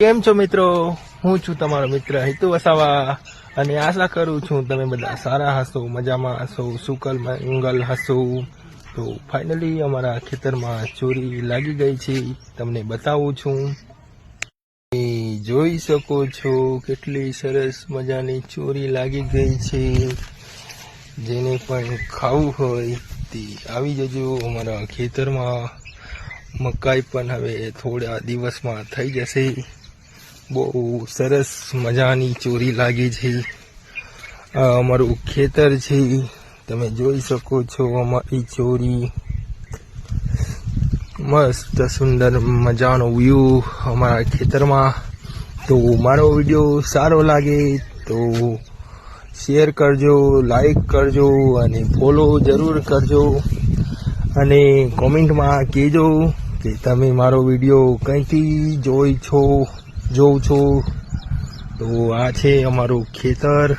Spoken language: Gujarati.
કેમ છો મિત્રો? હું છું તમારો મિત્ર હિતુ વસાવા અને આશા કરું છું તમે બધા સારા હશો, મજામાં હશો, સુકલ મંગલ હશો. તો ફાઇનલી અમારા ખેતરમાં ચોરી લાગી ગઈ છે, તમને બતાવું છું. જોઈ શકો છો કેટલી સરસ મજાની ચોરી લાગી ગઈ છે. જેને પણ ખાવું હોય તે આવી જજો અમારા ખેતરમાં. મકાઈ પણ હવે થોડા દિવસમાં થઈ જશે. બહુ સરસ મજાની ચોરી લાગી છે. અમારું ખેતર છે. તમે જોઈ શકો છો અમારી ચોરી. મસ્ત સુંદર મજાનો વ્યૂ અમારા ખેતરમાં. તો મારો વીડિયો સારો લાગે તો શેર કરજો લાઈક કરજો અને ફોલો જરૂર કરજો. અને કોમેન્ટમાં કહેજો કે તમે મારો વીડિયો કંઈથી જોઈ છો? જોઉં છું. તો આ છે અમારું ખેતર.